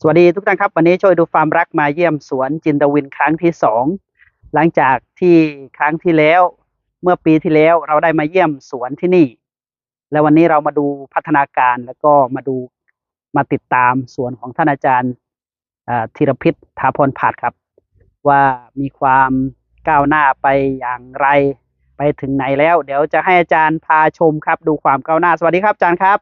สวัสดีทุกท่านครับ วันนี้ช่วยดูฟาร์มรักมาเยี่ยมสวนจินตวินครั้งที่สองหลังจากที่ครั้งที่แล้ว เมื่อปีที่แล้วเราได้มาเยี่ยมสวนที่นี่ และวันนี้เรามาดูพัฒนาการแล้วก็มาดูมาติดตามสวนของท่านอาจารย์ธีรพิษถาพรผัดครับ ว่ามีความก้าวหน้าไปอย่างไร ไปถึงไหนแล้ว เดี๋ยวจะให้อาจารย์พาชมครับ ดูความก้าวหน้าสวัสดีครับอาจารย์ครับ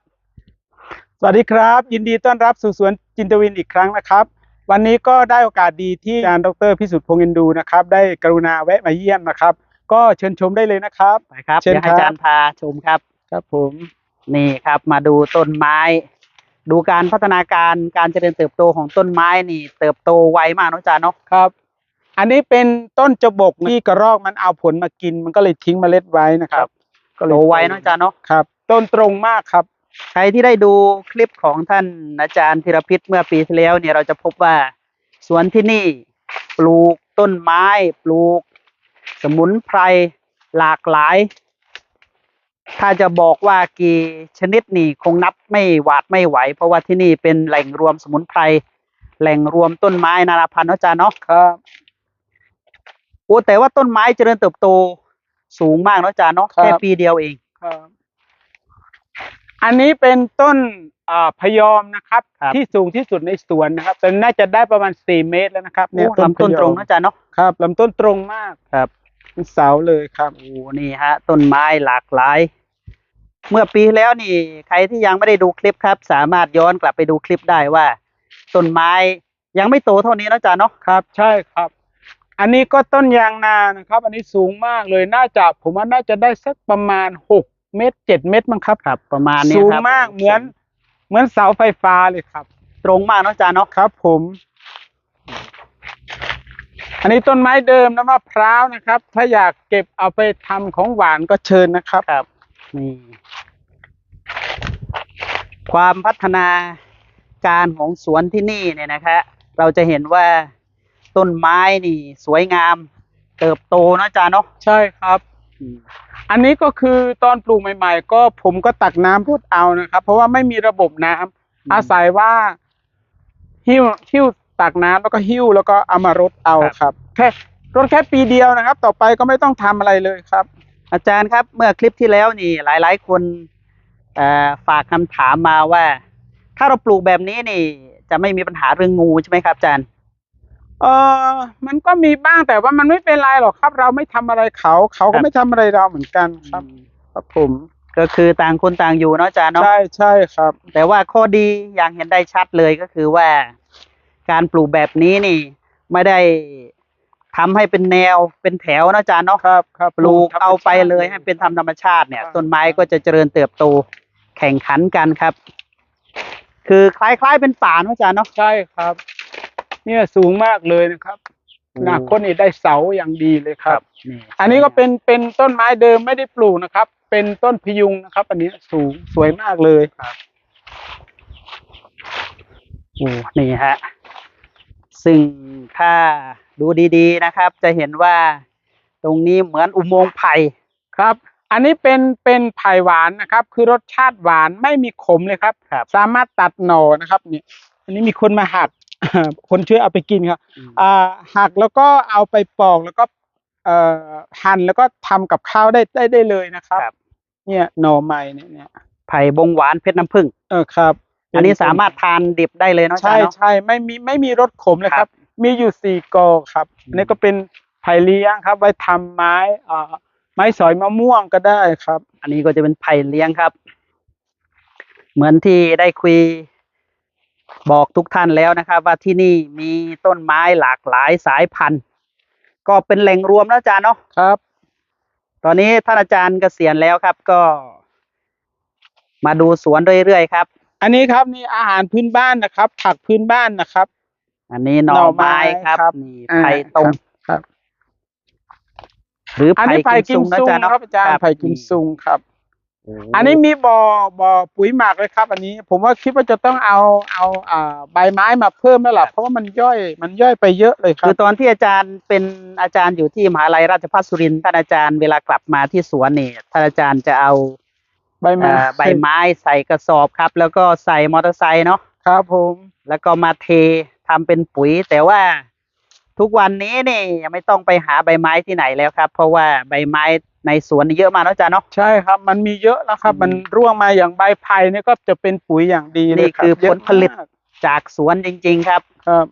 สวัสดีครับ ยินดีต้อนรับสู่สวนจินตวินอีกครั้งนะครับ วันนี้ก็ได้โอกาสดีที่อาจารย์ดรพิสุทธิ์พงษ์อินดูนะครับ ได้กรุณาแวะมาเยี่ยมนะครับ ก็เชิญชมได้เลยนะครับไปครับเชิญเดี๋ยวให้ครับอาจารย์พาชมครับ ครับผมนี่ครับมาดูต้นไม้ ดูการพัฒนาการการเจริญเติบโตของต้นไม้นี่ เติบโตไวมากเนอะอาจารย์เนาะครับ อันนี้เป็นต้นจบกที่กระรอกมันเอาผลมากิน มันก็เลยทิ้งเมล็ดไว้นะครับ ก็เลโตยไวเนอะอาจารย์เนาะครับ ต้นตรงมากครับ ใครที่ได้ดูคลิปของท่านอาจารย์ธีรพิษเมื่อปีที่แล้วเนี่ยเราจะพบว่าสวนที่นี่ปลูกต้นไม้ปลูก สมุนไพรหลากหลาย ถ้าจะบอกว่ากี่ชนิดนี่คงนับไม่หวาดไม่ไหว เพราะว่าที่นี่เป็นแหล่งรวมสมุนไพรแหล่งรวมต้นไม้นานาพันธุ์เนอะอาจารย์เนาะครับโอ้แต่ว่าต้นไม้เจริญเติบโตสูงมากเนอะอาจารย์เนาะแค่ปีเดียวเองครับ อันนี้เป็นต้นอ่าพยอมนะครับ ครับ ที่สูงที่สุดในสวนนะครับแต่น่าจะได้ประมาณสี่เมตรแล้วนะครับโอ้ลำต้นพยอมตรงเนอะอาจารย์เนาะครับลำต้นตรงมากครับเป็นเสาเลยครับ โอ้นี่ฮะ ต้นไม้หลากหลาย เมื่อปีที่แล้วนี่ ใครที่ยังไม่ได้ดูคลิปครับ สามารถย้อนกลับไปดูคลิปได้ว่าต้นไม้ยังไม่โตเท่านี้นะอาจารย์เนาะ ครับ ใช่ครับ อันนี้ก็ต้นยางนานะครับ อันนี้สูงมากเลยน่าจะผมว่าน่าจะได้สักประมาณหก เมตรเจ็ดเมตรมั้งครับครับ ประมาณนี้สูงครับมากเหมือน เหมือนเสาไฟฟ้าเลยครับ ตรงมากเนอะอาจารย์เนาะครับ ผม อันนี้ต้นไม้เดิมน้ำมะพร้าวนะครับ ถ้าอยากเก็บเอาไปทำของหวานก็เชิญนะครับ ครับนี่ความพัฒนาการของสวนที่นี่เนี่ยนะคะเราจะเห็นว่าต้นไม้นี่ สวยงาม เติบโตนะอาจารย์เนาะใช่ครับ อืม อันนี้ก็คือตอนปลูกใหม่ ๆ ก็ผมก็ตักน้ำรดเอานะครับ เพราะว่าไม่มีระบบน้ำอาศัยว่าหิ้วหิ้วตักน้ำแล้วก็หิ้วแล้วก็เอามารดเอาครับแค่รดแค่ปีเดียวนะครับ ต่อไปก็ไม่ต้องทำอะไรเลยครับ อาจารย์ครับ เมื่อคลิปที่แล้วนี่ หลาย ๆ คนเอ่อฝากคำถามมาว่า ถ้าเราปลูกแบบนี้นี่ จะไม่มีปัญหาเรื่องงูใช่ไหมครับอาจารย์ เออมันก็มีบ้างแต่ว่ามันไม่เป็นไรหรอกครับ เราไม่ทำอะไรเขา เขาครัก็บไม่ทำอะไรเราเหมือนกันครับ ครับผมก็คือต่างคนต่างอยู่เนาะอาจารย์เนาะ ใช่ใช่ครับ แต่ว่าข้อดีอย่างเห็นได้ชัดเลยก็คือว่า การปลูกแบบนี้นี่ ไม่ได้ทำให้เป็นแนวเป็นแถวนะอาจารย์เนาะครับครับปลูกธรรมเอาไปชติเลยให้เป็นธรรมธรรมชาติเนี่ย ครับ ต้นไม้ก็จะเจริญเติบโตแข่งขันกันครับ คือคล้ายๆเป็นป่านะอาจารย์เนาะ ใช่ครับ เนี่ยสูงมากเลยนะครับอนาคตนี่ได้เสาอย่างดีเลยครับนี่อันนี้ก็เป็นเป็นต้นไม้เดิมไม่ได้ปลูกนะครับ เป็นต้นพยุงนะครับ อันนี้สูงสวยมากเลยโอ้นี่ฮะซึ่งถ้าดูดีๆนะครับ จะเห็นว่าตรงนี้เหมือนอุโมงค์ไผ่ครับ อันนี้เป็นเป็นไผ่หวานนะครับ คือรสชาติหวานไม่มีขมเลยครับครับสามารถตัดหน่อนะครับนี่อันนี้มีคนมาหัก คนช่วยเอาไปกินครับอ่าหักแล้วก็เอาไปปอกแล้วก็เอ่อหั่นแล้วก็ทำกับข้าวได้ได้ได้เลยนะครับครับ เนี่ยหน่อไม้เนี่ยเนี่ยไผ่บงหวานเพชรน้ำผึ้งเออครับ อันนี้สามารถทานดิบได้เลยเนาะอาจาใช่รย์เนาะใช่ไม่มีไม่มีรสขมเลยคครัรับบมีอยู่สี่กอครับอืมอันนี่ก็เป็นไผ่เลี้ยงครับ ไว้ทำไม้อ่าไม้สอยมะม่วงก็ได้ครับ อันนี้ก็จะเป็นไผ่เลี้ยงครับ เหมือนที่ได้คุย บอกทุกท่านแล้วนะครับ ว่าที่นี่มีต้นไม้หลากหลายสายพันธุ์ ก็เป็นแหล่งรวมแล้วอาจารย์เนาะครับ ตอนนี้ท่านอาจารย์เกษียณแล้วครับก็ มาดูสวนเรื่อยๆครับ อันนี้ครับนี่อาหารพื้นบ้านนะครับ ผักพื้นบ้านนะครับ อันนี้หน่อหน่อไม้ไม้ครับครับนี่อ่าไผ่ตรงครับ หรืออันไผ่นี้ไผ่กิกิมมซุซุงงนะอาจารย์เนาะครับอาจารย์ไผ่กิมซุงครับโอ้อันนี้มีบ่อบ่อปุ๋ยหมักเลยครับ อันนี้ ผมว่าคิดว่าจะต้องเอาเอาอ่าใบไม้มาเพิ่มแล้วล่ะเพราะว่ามันย่อยมันย่อยไปเยอะเลยครัคืบอตอนที่อาจารย์เป็นอาจารย์อยู่ที่มหาลัยราชภัฏสุรินทร์ท่านอาจารย์เวลากลับมาที่สวนนี่ท่านอาจารย์จะเอาใบไม้เอ่อใบไม้ใส่กระสอบครับ แล้วก็ใส่มอเตอร์ไซค์เนาะ ครับผมแล้วก็มาเททำเป็นปุ๋ย แต่ว่าทุกวันนี้นี่ยังไม่ต้องไปหาใบไม้ที่ไหนแล้วครับ เพราะว่าใบไม้ ในสวนนี่เยอะมากเนาะอาจารย์เนาะ ใช่ครับมันมีเยอะแล้วครับอืมมันร่วงมาอย่างใบไผ่เนี่ยก็จะเป็นปุ๋ยอย่างดีเลยนี่รับคือเยะผลผลิตมากจากสวนจริง ๆ ครับ ครับ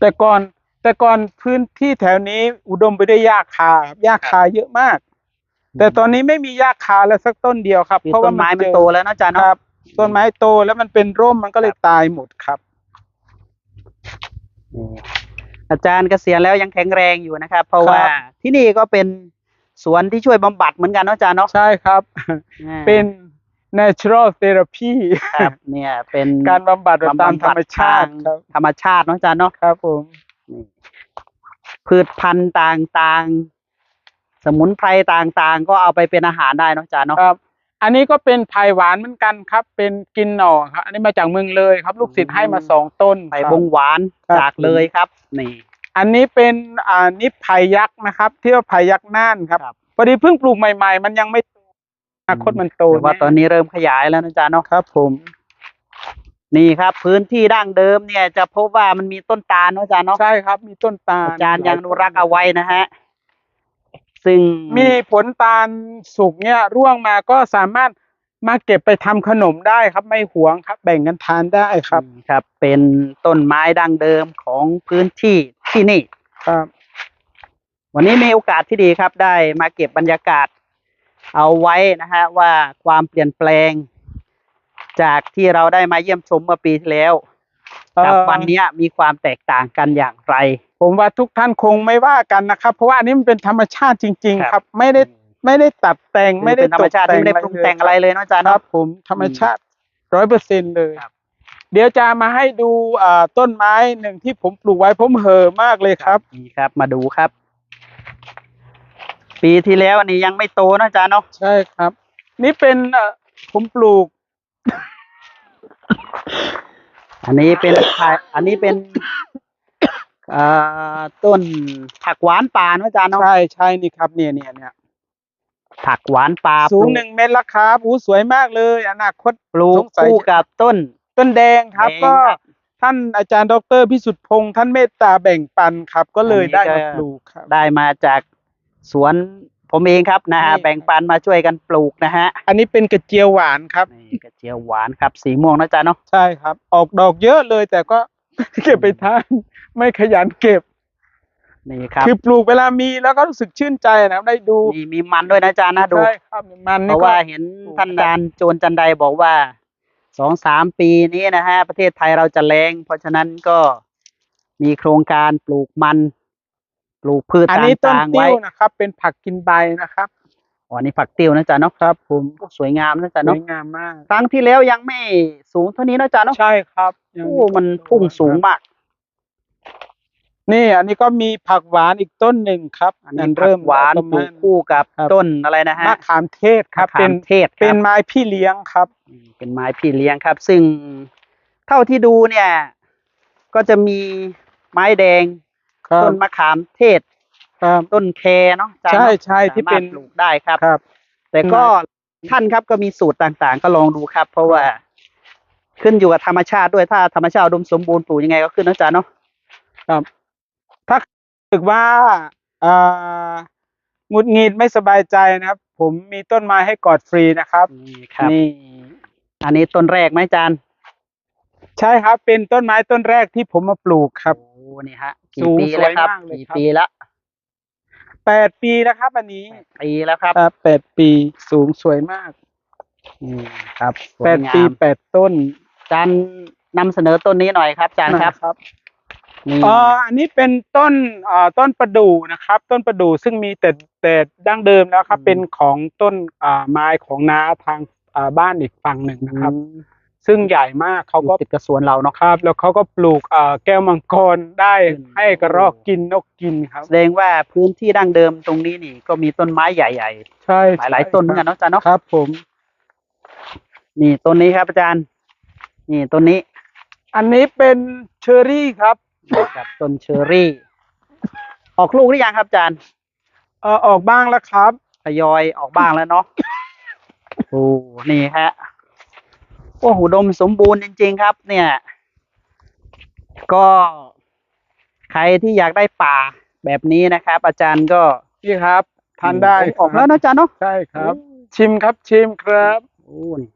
แต่ก่อนแต่ก่อนพื้นที่แถวนี้อุดมไปด้วยหญ้าคาหญ้าคาเยอะมาก แต่ตอนนี้ไม่มีหญ้าคาแล้วสักต้นเดียวครับ คือเพราะต้ว่านไม้มันเจอโตแล้วเนาะอาจารย์คเนาะ รับต้นไม้โตแล้วมันเป็นร่มมันก็เลยตายหมดครับนี่อาจารย์เกษียณแล้วยังแข็งแรงอยู่นะครับ เพราะครับ ว่าที่นี่ก็เป็น สวนที่ช่วยบำบัดเหมือนกันเนาะอาจารย์เนาะใช่ครับ อ่าเป็น natural therapy ครับเนี่ยเป็นการบำบัดแบบตามธรรมชาติบำบัดครับทงธรรมชาติเนาะอาจารย์เนาะ ครับผมนี่พืชพันธุ์ต่างๆ สมุนไพรต่างๆ ก็เอาไปเป็นอาหารได้เนาะอาจารย์เนาะ ครับ อันนี้ก็เป็นไผ่หวานเหมือนกันครับ เป็นกินหน่อครับ อันนี้มาจากเมืองเลยครับ ลูกศิษย์ให้มาสองต้นไผ่ครับ บงหวานครับ จากเลยครับ นี่ อันนี้เป็นอ่านิพไผ่ยักษ์นะครับที่ว่าไผ่ยักษ์น่านครับครับ พอดีเพิ่งปลูกใหม่ ๆ มันยังไม่โตอนาคตมันโตแต่ว่าตอนนี้เริ่มขยายแล้วนะอาจารย์เนาะครับ ผม นี่ครับ พื้นที่ดั้งเดิมเนี่ย จะพบว่ามันมีต้นตาลเนาะอาจารย์เนาะใช่ครับ มีต้นตาลอาจารย์ยังอนุรักษ์เอาไว้นะฮะ ซึ่งมีผลตาลสุกเนี่ย ร่วงมาก็สามารถมาเก็บไปทำขนมได้ครับไม่หวงครับ แบ่งกันทานได้ครับ ครับ เป็นต้นไม้ดั้งเดิมของพื้นที่ ที่นี่ครับวันนี้มีโอกาสที่ดีครับ ได้มาเก็บบรรยากาศเอาไว้นะฮะว่าความเปลี่ยนแปลง จากที่เราได้มาเยี่ยมชมเมื่อปีที่แล้วกับเอ่อวันเนี้ยมีความแตกต่างกันอย่างไร ผมว่าทุกท่านคงไม่ว่ากันนะครับ เพราะว่าอันนี้มันเป็นธรรมชาติจริงครับๆครับ ไม่ได้ไม่ได้ตัดแต่งคือไม่ได้เป็นธรรมชาติที่ไม่ได้ปรุงแต่งอะไรเลยเนาะอาจารย์ครัเนาะบผมธรรมชาติร้อยเปอร์เซ็นเลยครับ เดี๋ยวจะมาให้ดูอ่าต้นไม้หนึ่งที่ผมปลูกไว้ผมเห่อะมากเลยครับ นี่ครับ มาดูครับ ปีที่แล้วอันนี้ยังไม่โตนะอาจารย์เนาะใช่ครับ นี่เป็นเอ่อผมปลูกอันนี้เป็นผักอันนี้เป็นเอ่อต้นผักหวานป่าเนาะอาจารย์เนาะใช่ใช่นี่ครับเนี่ยเนี่ยเนี่ยผักหวานป่าสูปงลูกหนึ่งเมตรละครับอู้สวยมากเลย อนาคต ปลูสกงสัย คู่กับต้น ต้นแดงครับแดงก็ครับท่านอาจารย์ดรพิสุทธิ์พงษ์ท่านเมตตาแบ่งปันครับ ก็เลยอันนี้ได้ก็มาปลูกครับ ได้มาจากสวนผมเองครับนะฮะนี่ แบ่งปันมาช่วยกันปลูกนะฮะอันนี้เป็นกระเจียวหวานครับ นี่กระเจียวหวานครับ สีม่วงนะอาจารย์เนาะใช่ครับ ออกดอกเยอะเลยแต่ก็ เก็บไปทานไม่ขยันเก็บ นี่ครับคือปลูกเวลามีแล้วก็รู้สึกชื่นใจนะครับได้ดูนี่มีมันด้วยนะอาจารย์นะดู ใช่ครับมันเพนี่ราะก็ ว่าเห็นท่านอาจารย์โจรจันไดบอกว่า สองสามปีนี้นะฮะประเทศไทยเราจะแรงเพราะฉะนั้นก็มีโครงการปลูกมัน ปลูกพืชอันนี้ต้นต่างๆติ้ไว้วนะครับ เป็นผักกินใบนะครับอ๋อนี่ผักติ้วนะอาจารย์เนาะครับ ผมสวยงามนะอาจารย์สเนาะวยงามมาก ครั้งที่แล้วยังไม่สูงเท่านี้นะอาจารย์เนาะใช่ครับยังโอ้มันพุ่งสูงมาก นี่อันนี้ก็มีผักหวานอีกต้นหนึ่งครับอันนี้ผักหวานประปลูมากณคู่กับครับต้นอะไรนะฮะมะขามเทศครับมะขามเป็นเทศครับเป็นไม้พี่เลี้ยงครับอืมเป็นไม้พี่เลี้ยงครับ ซึ่งเท่าที่ดูเนี่ย ก็จะมีไม้แดงครับต้นมะขามเทศครับต้นแคเนาะอาจารย์ใช่เนาะใช่ที่เป็นสามารถปลูกได้ครับครับ แต่ก็ท่านครับก็มีสูตรต่างๆ ก็ลองดูครับ เพราะว่า ขึ้นอยู่กับธรรมชาติด้วยถ้าธรรมชาติอุดมสมบูรณ์ปลูกยังไงก็ขึ้นนะอาจารย์เนาะครับ ถ้ารู้สึกว่าอ่าหงุดหงิดไม่สบายใจนะครับ ผมมีต้นไม้ให้กอดฟรีนะครับ นี่ครับ นี่ อันนี้ต้นแรกไหมอาจารย์ใช่ครับ เป็นต้นไม้ต้นแรกที่ผมมาปลูกครับ โอ้นี่ฮะสูกี่งปีแล้วครับสวยมากเลยกี่ครับ ปีแล้วแปดปีแล้วครับ อันนี้ปีแล้วครับครับแปดปีสูงสวยมากอืมครับสวแปยดงาปีมแปดต้นอาจารย์นำเสนอต้นนี้หน่อยครับอาจารย์ครับ นะครับ นี่อ๋ออันนี้เป็นต้นอ่าต้นประดู่นะครับ ต้นประดู่ซึ่งมีแต่แต่ดั้งเดิมแล้วครับ เป็นของต้นอ่าไม้ของน้าทางอ่าบ้านอีกฝั่งหนึ่งนะครับอืมซึ่งใหญ่มากเขาอยู่ก็ติดกระสวนเราเนาะครับ แล้วเขาก็ปลูกอ่าแก้วมังกรได้อืมให้กระรอกกินนกกินครับ แสดงว่าพื้นที่ดั้งเดิมตรงนี้นี่ก็มีต้นไม้ใหญ่ใช่ๆ หลายๆต้นเหมือนกันเนาะอาจารย์เนาะครับผม นี่ต้นนี้ครับอาจารย์ นี่ต้นนี้อันนี้เป็นเชอร์รี่ครับ กับต้นเชอร์รี่ ออกลูกหรือยังครับอาจารย์เอ่อออกบ้างแล้วครับทยอยออกบ้างแล้วเนาะโอ้นี่ฮะโอ้อุดมสมบูรณ์จริง ๆ ครับ เนี่ย ก็ใครที่อยากได้ป่าแบบนี้นะครับ อาจารย์ก็นี่ครับทานได้ออกแล้วนะอาจารย์เนาะใช่ครับ ชิมครับชิมครับโอ้นี่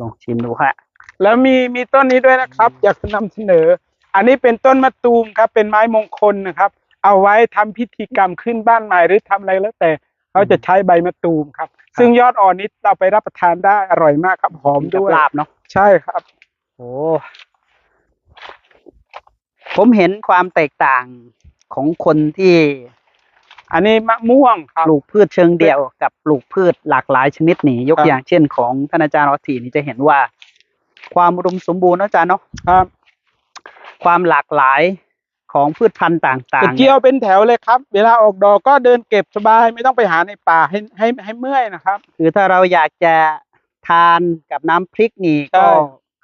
ลองชิมดูฮะแล้วมีมีต้นนี้ด้วยนะครับ อยากจะนำเสนอ อันนี้เป็นต้นมะตูมครับ เป็นไม้มงคลนะครับ เอาไว้ทำพิธีกรรมขึ้นบ้านใหม่หรือทำอะไรแล้วแต่เขาจะใช้ใบมะตูมครับ ซึ่งยอดอ่อนนี้เราไปรับประทานได้อร่อยมากครับหอมด้วยกับลาบเนาะใช่ครับโอ้ผมเห็นความแตกต่างของคนที่ อันนี้มะม่วงครับปลูกพืชเชิงเดี่ยวกับปลูกพืชหลากหลายชนิดนี่ยกครับอย่างเช่นของท่านอาจารย์ออสทีนี่จะเห็นว่า ความอุดมสมบูรณ์นะอาจารย์เนาะครับ ความหลากหลายของพืชพันธุ์ต่างกระๆเจียวเป็นแถวเลยครับ เวลาออกดอกก็เดินเก็บสบายไม่ต้องไปหาในป่าให้ให้ให้เมื่อยนะครับ คือถ้าเราอยากจะทานกับน้ำพริกนี่ใช่ก็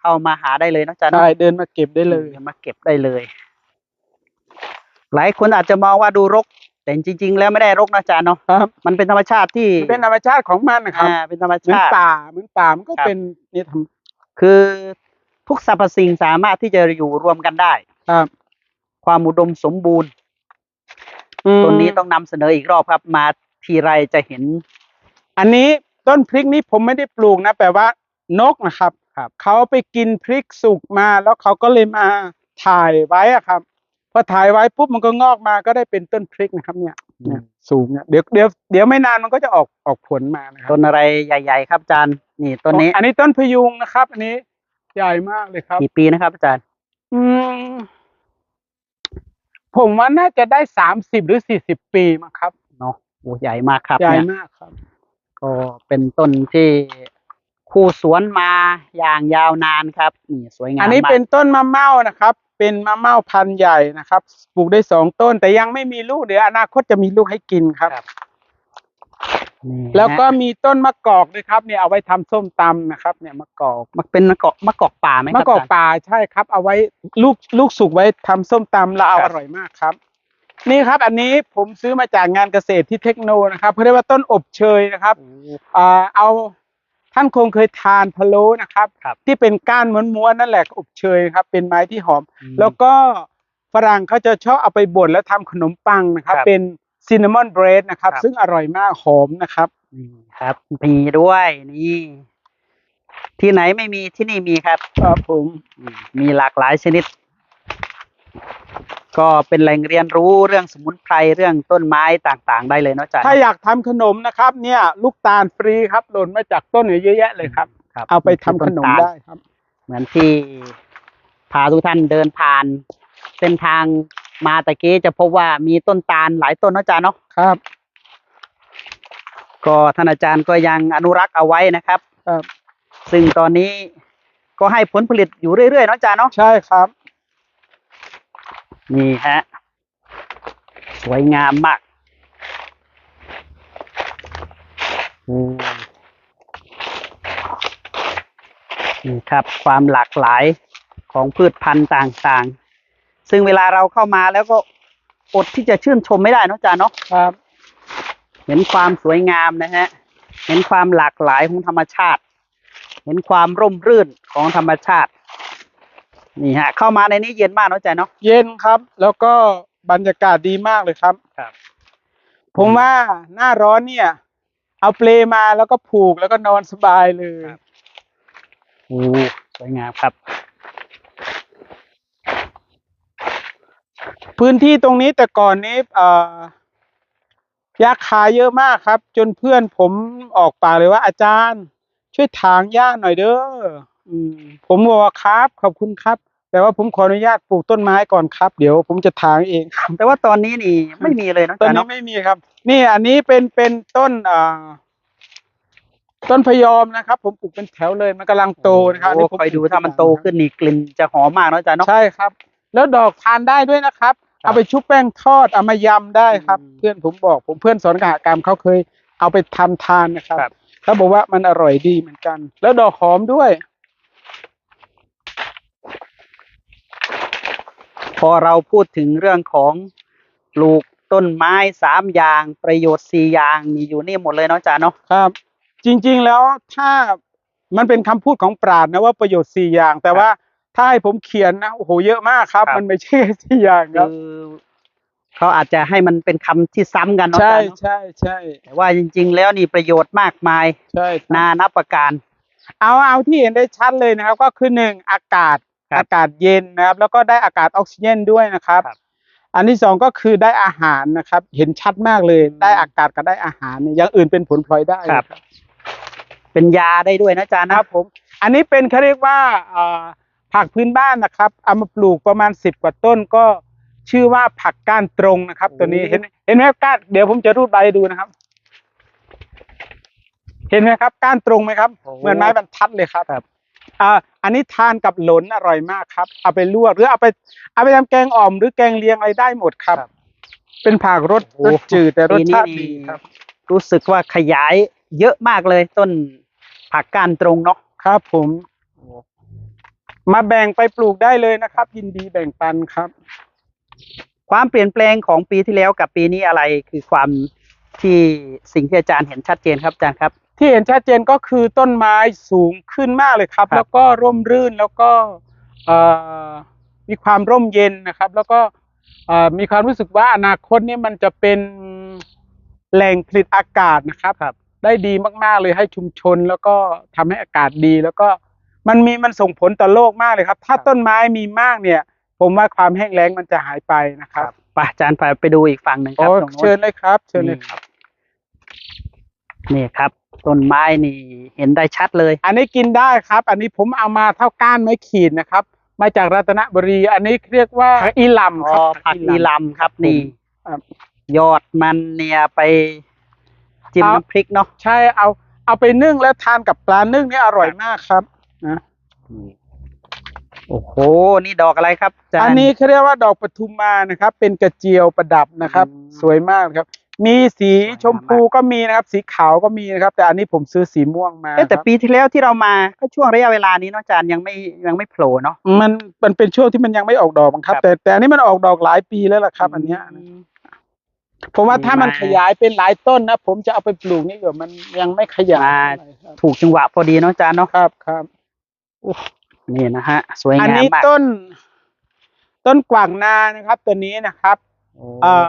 เข้ามาหาได้เลยนะอาจารย์เนาะใช่เดินมาเก็บได้เลยมาเก็บได้เลย หลายคนอาจจะมองว่าดูรก แต่จริง ๆ แล้วไม่ได้รกนะอาจารย์เนาะครับมันเป็นธรรมชาติที่เป็นธรรมชาติของมันนะครับอ่าเป็นธรรมเหมือนชาติป่าเหมือนป่ามันก็ครับเป็นนี่ทคือ ทุกสรรพสิ่งสามารถที่จะอยู่รวมกันได้ำครับ ความอุดมสมบูรณ์ตัวนี้ต้องนำเสนออีกรอบครับ มาทีไรจะเห็น อันนี้ต้นพริกนี้ผมไม่ได้ปลูกนะแปลว่า นกนะครับครับเขาไปกินพริกสุกมาแล้วเขาก็เลยมาถ่ายไว้อะครับพอถ่ายไว้ปุ๊บมันก็งอกมาก็ได้เป็นต้นพริกนะครับเนี่ยเนี่ยสูงเนี่ยเดี๋ยวเดี๋ยวเดี๋ยวไม่นานมันก็จะออกออกผลมานะครับต้นอะไรใหญ่ ๆ ครับอาจารย์นี่ต้นนี้ อันนี้ต้นพยุงนะครับ อันนี้ ใหญ่มากเลยครับ กี่ปีนะครับอาจารย์ อืมผมว่าน่าจะได้สามสิบหรือสี่สิบปีมั้งครับเนาะโอ้ใหญ่มากครับใหญ่เนี่ยมากครับ ก็เป็นต้นที่คู่สวนมาอย่างยาวนานครับนี่สวยงามอันนี้มากเป็นต้นมะเม่านะครับ เป็นมะเม่าพันธุ์ใหญ่นะครับ ปลูกได้สองต้นแต่ยังไม่มีลูกเดี๋ยวอนาคตจะมีลูกให้กินครับครับนี่ แล้วก็ฮะมีต้นมะกอกด้วยครับเนี่ยเอาไว้ทำส้มตำนะครับเนี่ยมะกอกมันเป็นมะกอกมะกอกป่าไหมครับมะกอกอาจารย์ป่าใช่ครับ เอาไว้ลูกลูกสุกไว้ทำส้มตำแล้วเอาครับอร่อยมากครับ นี่ครับอันนี้ผมซื้อมาจากงานเกษตรที่เทคโนนะครับเขาเรียกว่าต้นอบเชยนะครับโอ้อ่าเอาท่านคงเคยทานพะโล้นะครับครับ ที่เป็นก้านม้วนๆนั่นแหละอบเชยครับ เป็นไม้ที่หอมอืมแล้วก็ฝรั่งเขาจะชอบเอาไปบดแล้วทำขนมปังนะครับครับเป็น ซินนามอนเบรดนะครับ ครับ ซึ่งอร่อยมากหอมนะครับ นี่ครับมีด้วยนี่ ที่ไหนไม่มีที่นี่มีครับ ครับผมอืมมีหลากหลายชนิด ก็เป็นแหล่งเรียนรู้เรื่องสมุนไพรเรื่องต้นไม้ต่างๆ ได้เลยเนาะอาจารย์ถ้าอยากทำขนมนะครับ เนี่ย ลูกตาลฟรีครับหล่นมาจากต้นเนี่ยเยอะแยะเลยครับ ครับเอาไปทำขนมต้ตาลได้ครับ เหมือนที่พาทุกท่านเดินผ่าน เส้นทาง มาตะกี้จะพบว่ามีต้นตาลหลายต้นเนาะอาจารย์เนาะครับ ก็ท่านอาจารย์ก็ยังอนุรักษ์เอาไว้นะครับ ครับ ซึ่งตอนนี้ก็ให้ผลผลิตอยู่เรื่อยๆเนาะอาจารย์เนาะใช่ครับ นี่ฮะสวยงามมากอืมนี่ครับความหลากหลายของพืชพันธุ์ต่างๆ ซึ่งเวลาเราเข้ามาแล้วก็อดที่จะชื่นชมไม่ได้เนอะอาจารย์เนาะครับ เห็นความสวยงามนะฮะ เห็นความหลากหลายของธรรมชาติ เห็นความร่มรื่นของธรรมชาติ นี่ฮะ เข้ามาในนี้เย็นมากเนอะอาจารย์เนาะ เย็นครับ แล้วก็บรรยากาศดีมากเลยครับครับ ผมว่าหน้าร้อนเนี่ย เอาเปลมาแล้วก็ผูกแล้วก็นอนสบายเลยครับ โอ้สวยงามครับ พื้นที่ตรงนี้แต่ก่อนนี้เอ่อยาคาเยอะมากครับ จนเพื่อนผมออกปากเลยว่าอาจารย์ ช่วยถางหญ้าหน่อยเด้ออืมผมบอกว่าครับขอบคุณครับ แต่ว่าผมขออนุญาตปลูกต้นไม้ก่อนครับ เดี๋ยวผมจะถางเองครับแต่ว่าตอนนี้นี่ไม่มีเลยเนอะตอนอาจารย์นี้เนาะไม่มีครับ นี่อันนี้เป็นเป็นต้นอ่าต้นพยอมนะครับ ผมปลูกเป็นแถวเลยมันกำลังโตนะครับโอ้นี่ผมคอยดูปลูกถ้ามันโตขึ้นนี่กลิ่นจะหอมมากเนอะอาจารย์เนาะใช่ครับ แล้วดอกทานได้ด้วยนะครับครับ เอาไปชุบแป้งทอดเอามายำได้ครับอืมเพื่อนผมบอก ผมเพื่อนสอนกหกรรมเขาเคยเอาไปทำทานนะครับครับเขาบอกว่ามันอร่อยดีเหมือนกัน แล้วดอกหอมด้วย พอเราพูดถึงเรื่องของปลูกต้นไม้สามอย่างประโยชน์สี่อย่างนี่อยู่นี่หมดเลยเนาะอาจารย์เนาะครับ จริง ๆแล้วถ้ามันเป็นคำพูดของปราดนะว่าประโยชน์สี่อย่าง แต่ว่า ถ้าให้ผมเขียนนะโอ้โหเยอะมากครับ ครับ มันไม่ใช่แค่สี่อย่างครับคือเขาอาจจะให้มันเป็นคำที่ซ้ำกันเนาะใช่อาจารย์เนอะใช่ใช่แต่ว่าจริง ๆ แล้วนี่ประโยชน์มากมาย ใช่ครับนานับประการ เอาเอาที่เห็นได้ชัดเลยนะครับ ก็คือหนึ่งอากาศครับอากาศเย็นนะครับ แล้วก็ได้อากาศออกซิเจนด้วยนะครับ ครับอันที่สองก็คือได้อาหารนะครับ เห็นชัดมากเลยอืม ได้อากาศกับได้อาหารเนี่ยอย่างอื่นเป็นผลพลอยได้ครับ เป็นยาได้ด้วยนะอาจารย์คนะ รับผม อันนี้เป็นเขาเรียกว่าเอ่อ ผักพื้นบ้านนะครับเอามาปลูกประมาณสิบกว่าต้นก็ชื่อว่าผักก้านตรงนะครับ ตัวนี้เห็นเห็นไหมครับก้านเดี๋ยวผมจะรูดใบให้ดูนะครับ เห็นไหมครับ ก้านตรงไหมครับโอ้เหมือนไม้บรรทัดเลยครับครับอ่าอันนี้ทานกับหลนอร่อยมากครับ เอาไปลวกหรือเอาไปเอาไปทำแกงอ่อมหรือแกงเลียงอะไรได้หมดครับครับเป็นผักรสโอ้รสจืดแต่รสชาติปีนี้ดีครับ รู้สึกว่าขยายเยอะมากเลยต้นผักก้านตรงเนาะครับ ผม มาแบ่งไปปลูกได้เลยนะครับ ยินดีแบ่งปันครับ ความเปลี่ยนแปลงของปีที่แล้วกับปีนี้อะไรคือความที่สิ่งที่อาจารย์เห็นชัดเจนครับอาจารย์ครับ ที่เห็นชัดเจนก็คือต้นไม้สูงขึ้นมากเลยครับครับแล้วก็ร่มรื่นแล้วก็เอ่อมีความร่มเย็นนะครับ แล้วก็เอ่อมีความรู้สึกว่าอนาคตเนี่ยมันจะเป็นแหล่งผลิตอากาศนะครับครับ ได้ดีมาก ๆ เลยให้ชุมชน แล้วก็ทำให้อากาศดีแล้วก็ มันมีมันส่งผลต่อโลกมากเลยครับ ถ้าครับต้นไม้มีมากเนี่ย ผมว่าความแห้งแล้งมันจะหายไปนะครับไปอาจารย์ไปไปดูอีกฝั่งหนึ่งคโอ้รับตรงโน้น เชิญเลยครับ เชิญเลยครับ นี่ครับ ต้นไม้นี่เห็นได้ชัดเลย อันนี้กินได้ครับ อันนี้ผมเอามาเท่าก้านไม้ขีดนะครับ มาจากรัตนบุรี อันนี้เรียกว่าผักอีลำอ๋คอรับ ผักอีลำครับนี่ ครับยอดมันเนี่ยไปจิ้มเอาน้ำพริกเนาะ ใช่เอาเอาไปนึ่งแล้วทานกับปลานึ่งนี่อร่อยมากครับ นะโอ้โห นี่ดอกอะไรครับาจารย์อันนี้เขาเรียกว่าดอกปทุมมานะครับ เป็นกระเจียวประดับนะครับอืมสวยมากครับ มีสีสวยงามชมพูก็มีนะครับ สีขาวก็มีนะครับ แต่อันนี้ผมซื้อสีม่วงมาเอ๊ะแต่ครับปีที่แล้วที่เรามาก็ช่วงระยะเวลานี้เนาะอาจารย์ยังไม่ยังไม่โผล่เนาะมันมันเป็นช่วงที่มันยังไม่ออกดอกมั้งครับครับแต่แต่อันนี้มันออกดอกหลายปีแล้วล่ะครับ อันเนี้ยนะมผมว่าถ้ามันมาขยายเป็นหลายต้นนะผมจะเอาไปปลูกนี่เดี๋ยวมันยังไม่ขยายมาเท่าไหร่ครับถูกจังหวะพอดีเนาะอาจารย์เนาะครับครับ นี่นะฮะ สวยอันงามนี้มากต้น ต้นกวางนานะครับ ตัวนี้นะครับโอ้เอ่อ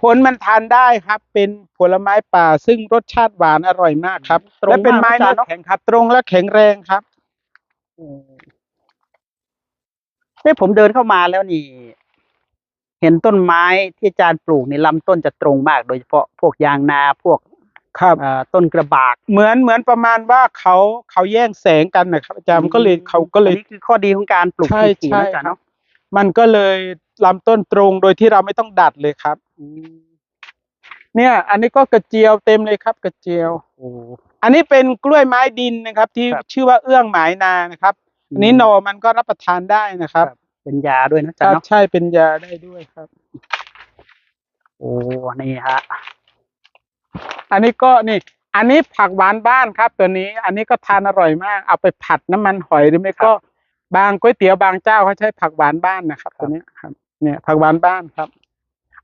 ผลมันทานได้ครับ เป็นผลไม้ป่าซึ่งรสชาติหวานอร่อยมากครับตรงและเป็นไม้ากเนื้อาจารย์เนาะอแข็งครับ ตรงและแข็งแรงครับเฮ้ยผมเดินเข้ามาแล้วนี่ เห็นต้นไม้ที่อาจารย์ปลูกนี่ลำต้นจะตรงมาก โดยเฉพาะพวกยางนาพวก ครับเอ่อต้นกระบาก เหมือนเหมือนประมาณว่าเขาเขาแย่งแสงกันนะครับอาจารย์มันก็เลยเขาก็เลยอันนี้คือข้อดีของการปลูกใช่ขีดใช่ๆนะอาจารย์ครับเนาะมันก็เลยลำต้นตรงโดยที่เราไม่ต้องดัดเลยครับอืมเนี่ย อันนี้ก็กระเจียวเต็มเลยครับ กระเจียวโอ้อันนี้เป็นกล้วยไม้ดินนะครับ ที่ครับชื่อว่าเอื้องหมายนานะครับอันนี้หนอมันก็รับประทานได้นะครับ เป็นยาด้วยนะอาคจารรัย์บเนาะใช่เป็นยาได้ด้วยครับ โอ้นี่ฮะ อันนี้ก็นี่ อันนี้ผักหวานบ้านครับ ตัวนี้ อันนี้ก็ทานอร่อยมาก เอาไปผัดน้ำมันหอยหรือไม่ก็บางก๋วยเตี๋ยวบางเจ้าเขาใช้ผักหวานบ้านนะครับ ตัวเนี้ยครับ เนี่ยผักหวานบ้านครับ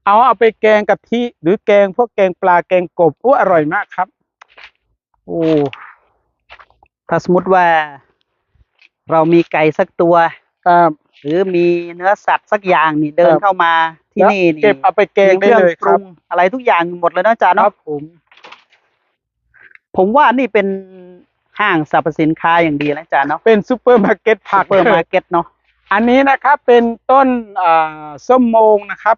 เอาเอาไปแกงกะทิหรือแกงพวกแกงปลาแกงกบอู้อร่อยมากครับ โอ้ถ้าสมมติว่า เรามีไก่สักตัวครับหรือมีเนื้อสัตว์สักอย่างนี่เดินครับเข้ามา ที่นี่นี่เก็บเอาไปแกงได้เลยครับมีคองปงอะไรทุกอย่างหมดเลยนะอาจารย์ครัเนาะบผมผมว่านี่เป็นห้างสรรพสินค้าอย่างดีนะอาจารย์เนาะเป็นซูเปอร์มาร์เก็ตผัก เปอร์มาร์เก็ตเนาะอันนี้นะครับเป็นต้นอ่าส้มโมงนะครับ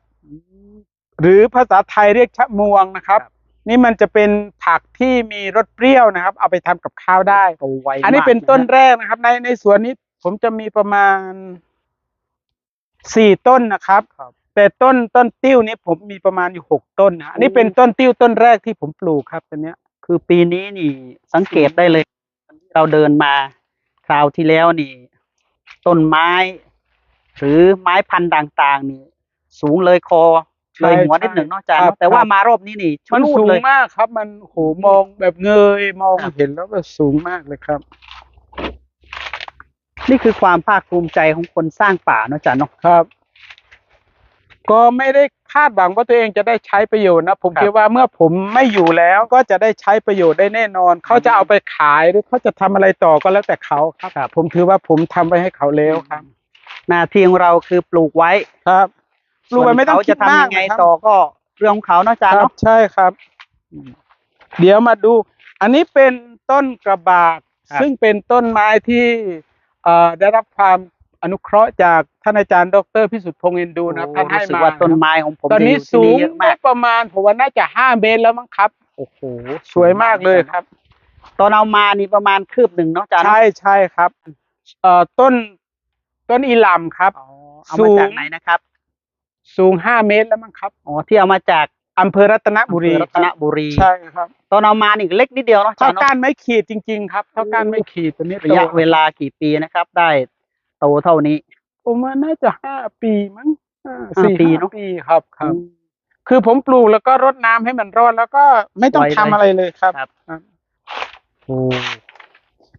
หรือภาษาไทยเรียกชะมวงนะครับครับนี่มันจะเป็นผักที่มีรสเปรี้ยวนะครับ เอาไปทำกับข้าวได้ โตไวอันนี้มากเป็นต้นนะฮะแรกนะครับ ในในสวนนี้ผมจะมีประมาณสี่ต้นนะครับ แต่ต้นต้นติ้วนี้ผมมีประมาณอยู่หกต้นนะอันนี้เป็นต้นติ้วต้นแรกที่ผมปลูกครับตัวเนี้ย คือปีนี้นี่สังเกตได้เลย เราเดินมาคราวที่แล้วนี่ ต้นไม้ หรือไม้พันธุ์ต่างๆ นี่ สูงเลยคอใช่เลยหัวใช่นิดหนึ่งเนอะอาจารย์ครัเนบอะแต่ว่าครับมารอบนี้นี่ชมันลูดสูงเลย มากครับ มันโหมองแบบเงยมองครับ เห็นแล้วก็สูงมากเลยครับ นี่คือความภาคภูมิใจของคนสร้างป่าเนอะอาจารย์เนาะครับ ก็ไม่ได้คาดหวังว่าตัวเองจะได้ใช้ประโยชน์นะผมครับคิดว่าเมื่อผมไม่อยู่แล้วก็จะได้ใช้ประโยชน์ได้แน่นอน เขาจะเอาไปขายหรือเขาจะทำอะไรต่อก็แล้วแต่เขาครับครับผมถือว่าผมทำไว้ให้เขาแล้วครับ หน้าที่ของเราคือปลูกไว้ครับปลูกไว้ไม่ต้องส่วนคิเขาดจะทำมากยังไงนะครับต่อก็เรื่องของเขาเนาะอาจารย์ครัเนาะบใช่ครับ เดี๋ยวมาดู อันนี้เป็นต้นกระบากครับซึ่งเป็นต้นไม้ที่เอ่อได้รับความ อนุเคราะห์จากท่านอาจารย์ ดรพิสุทธิ์พงษ์เอ็นดูนะครับท่านให้รู้สึกมาว่าต้นไม้ของผมตอนนี้ที่สูยู่งที่เยอะมากประมาณผมว่าน่าจะห้าเมตรแล้วมั้งครับ โอ้โหสวยมากเลยครับ ตอนเอามานี่ประมาณคืบหนึ่งเนาะอาจารย์เนาะใช่ใช่ครับ เอ่อต้นต้นอีหลำครับ อ๋อเอามาจากไหนนะครับสูงห้าเมตรแล้วมั้งครับอ๋อที่เอามาจากอำเภอรัตนบุรีอำเภอรัตนบุรี ใช่ครับตอนเอามานี่เล็กนิดเดียวเนาะอาจาเท่ารย์เนาะก้านไม้ขีดจริง ๆ ครับเท่าก้านไม้ขีดตัวนี้ระยะโต เวลากี่ปีนะครับ ได้ โตเท่านี้ ผมว่าน่าจะห้าปีมั้งห้าห้าสี่ปีห้าเนอะ ปีครับครับอืมคือผมปลูกแล้วก็รดน้ำให้มันรอดแล้วก็ไม่ต้องปล่อยทำเลยอะไรเลยครับครับ ครับ โอ้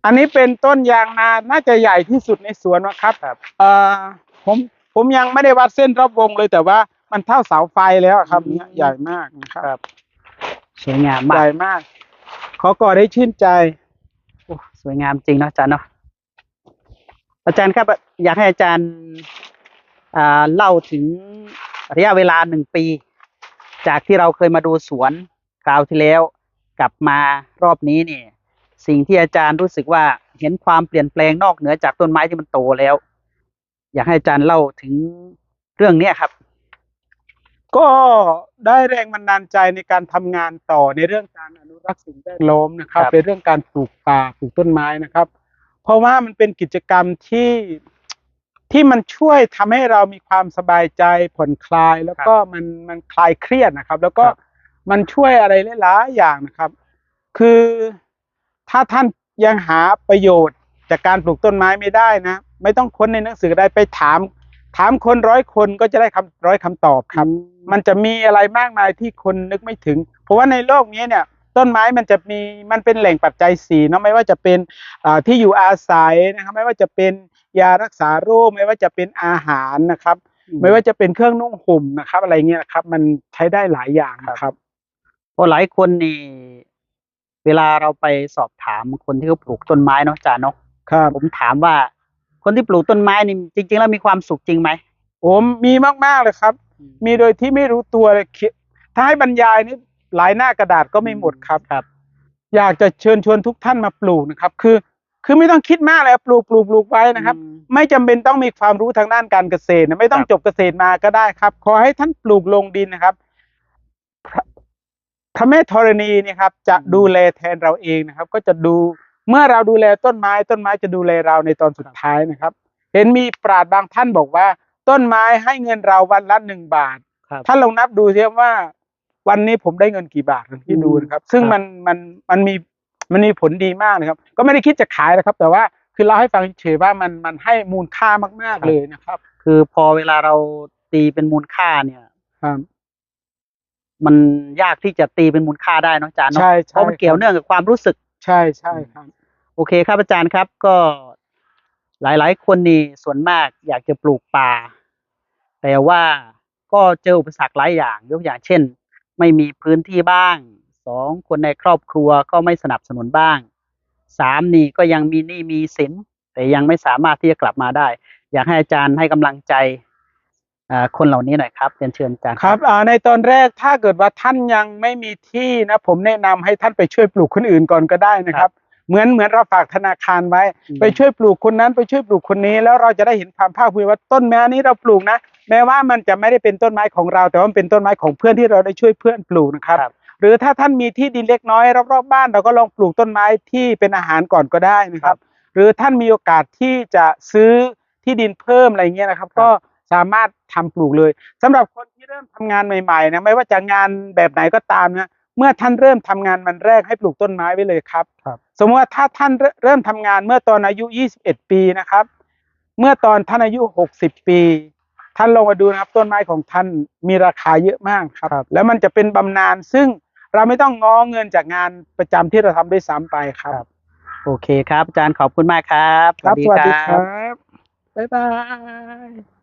อันนี้เป็นต้นยางนา น่าจะใหญ่ที่สุดในสวนนะครับครับเอ่อผมผมยังไม่ได้วัดเส้นรอบวงเลยแต่ว่ามันเท่าเสาไฟแล้วครับเนี่ยใหญ่มากนะครับครับสวยงามใหมากญ่มาก ขอกอดให้ชื่นใจ โอ้สวยงามจริงเนาะอาจารย์เนาะ อาจารย์ครับ อยากให้อาจารย์อ่าเล่าถึงระยะเวลาหนึ่งปี จากที่เราเคยมาดูสวนคราวที่แล้วกลับมารอบนี้เนี่ยสิ่งที่อาจารย์รู้สึกว่าเห็นความเปลี่ยนแปลงนอกเหนือจากต้นไม้ที่มันโตแล้ว อยากให้อาจารย์เล่าถึงเรื่องเนี้ยครับ ก็ได้แรงบันดาลใจในการทำงานต่อในเรื่องการอนุรักษ์สิ่งแวดล้อมนะครับครับในเรื่องการปลูกป่าปลูกต้นไม้นะครับ เพราะว่ามันเป็นกิจกรรมที่ที่มันช่วยทำให้เรามีความสบายใจผ่อนคลาย แล้วก็มันมันคลายเครียดนะครับ แล้วก็ครับมันช่วยอะไรหลายๆอย่างนะครับ คือถ้าท่านยังหาประโยชน์จากการปลูกต้นไม้ไม่ได้นะ ไม่ต้องค้นในหนังสือก็ได้ไปถาม ถามคนร้อยคนก็จะได้คำร้อยคำตอบครับ มันจะมีอะไรมากมายที่คนนึกไม่ถึง เพราะว่าในโลกนี้เนี่ย ต้นไม้มันจะมีมันเป็นแหล่งปัจจัยสีเนาะไม่ว่าจะเป็นอ่าที่อยู่อาศัยนะครับไม่ว่าจะเป็นยารักษาโรคไม่ว่าจะเป็นอาหารนะครับ ไม่ว่าจะเป็นเครื่องนุ่งห่มนะครับ อะไรเงี้ยนะครับ มันใช้ได้หลายอย่างนะครับเพราะหลายคนนี่เวลาเราไปสอบถามคนที่เขาปลูกต้นไม้เนาะอาจารย์เนาะครับผมถามว่า คนที่ปลูกต้นไม้นี่จริง ๆ แล้วมีความสุขจริงไหมผมมีมากๆเลยครับ มีโดยที่ไม่รู้ตัวเลยคิดถ้าให้บรรยายนี่ หลายหน้ากระดาษก็ไม่หมดครับครับ อยากจะเชิญชวนทุกท่านมาปลูกนะครับ คือ คือไม่ต้องคิดมากเลยปลูกปลูกปลูกไว้นะครับอืมไม่จำเป็นต้องมีความรู้ทางด้านการเกษตรนะไม่ต้องครับจบเกษตรมาก็ได้ครับ ขอให้ท่านปลูกลงดินนะครับพระพระแม่ธรณีเนี่ยครับ จะดูแลแทนเราเองนะครับ ก็จะดูเมื่อเราดูแลต้นไม้ ต้นไม้จะดูแลเราในตอนสุดท้ายนะครับ เห็นมีปราดบางท่านบอกว่า ต้นไม้ให้เงินเราวันละหนึ่งบาทครับท่านลองนับดูสิครับว่า วันนี้ผมได้เงินกี่บาทลองคิดดูนะครับ ซึ่งครับมันมันมันมีมันมีผลดีมากนะครับ ก็ไม่ได้คิดจะขายนะครับ แต่ว่าคือเราให้ฟังเฉยๆว่ามันมันให้มูลค่ามากๆเลยนะครับ คือพอเวลาเราตีเป็นมูลค่าเนี่ยครับมันยากที่จะตีเป็นมูลค่าได้เนาะอาจารย์เนาะใช่เพใช่ราะมันเกี่ยวเนื่องกับความรู้สึก ใช่ใช่ครับ โอเคครับอาจารย์ครับก็หลาย ๆ คนนี่ส่วนมากอยากจะปลูกป่า แต่ว่าก็เจออุปสรรคหลายอย่างยกอย่างเช่น ไม่มีพื้นที่บ้างสองคนในครอบครัวก็ไม่สนับสนุนบ้างสามนี่ก็ยังมีหนี้มีสินแต่ยังไม่สามารถที่จะกลับมาได้ อยากให้อาจารย์ให้กำลังใจคนเหล่านี้หน่อยครับเรียนเชิญอาจารย์ครับในตอนแรกถ้าเกิดว่าท่านยังไม่มีที่นะ ผมแนะนำให้ท่านไปช่วยปลูกคนอื่นก่อนก็ได้นะครับ เหมือนเหมือนเราฝากธนาคารไว้อืมไปช่วยปลูกคนนั้นไปช่วยปลูกคนนี้แล้วเราจะได้เห็นความภาคภูมิใจว่าต้นไม้นี้เราปลูกนะ แม้ว่ามันจะไม่ได้เป็นต้นไม้ของเรา แต่ว่ามันเป็นต้นไม้ของเพื่อนที่เราได้ช่วยเพื่อนปลูกนะครับครับ หรือถ้าท่านมีที่ดินเล็กน้อยรอบๆบ้านเราก็ลองปลูกต้นไม้ที่เป็นอาหารก่อนก็ได้นะครับ หรือท่านมีโอกาสที่จะซื้อที่ดินเพิ่มอะไรเงี้ยนะครับครับก็สามารถทำปลูกเลยสำหรับคนที่เริ่มทำงานใหม่ๆนะไม่ว่าจะงานแบบไหนก็ตามนะเมื่อท่านเริ่มทำงานมันแรกให้ปลูกต้นไม้ไว้เลยครับครับ สมมติว่าถ้าท่านเริ่มเริ่มทำงานเมื่อตอนอายุ 21 ปีนะครับ เมื่อตอนท่านอายุ 60 ปี ท่านลองมาดูนะครับต้นไม้ของท่านมีราคาเยอะมากครับครับแล้วมันจะเป็นบำนาญซึ่งเราไม่ต้องง้อเงินจากงานประจำที่เราทำด้วยซ้ำไปครับครับ โอเคครับอาจารย์ขอบคุณมากครับ ครับสวัสดีครับ บ๊ายบาย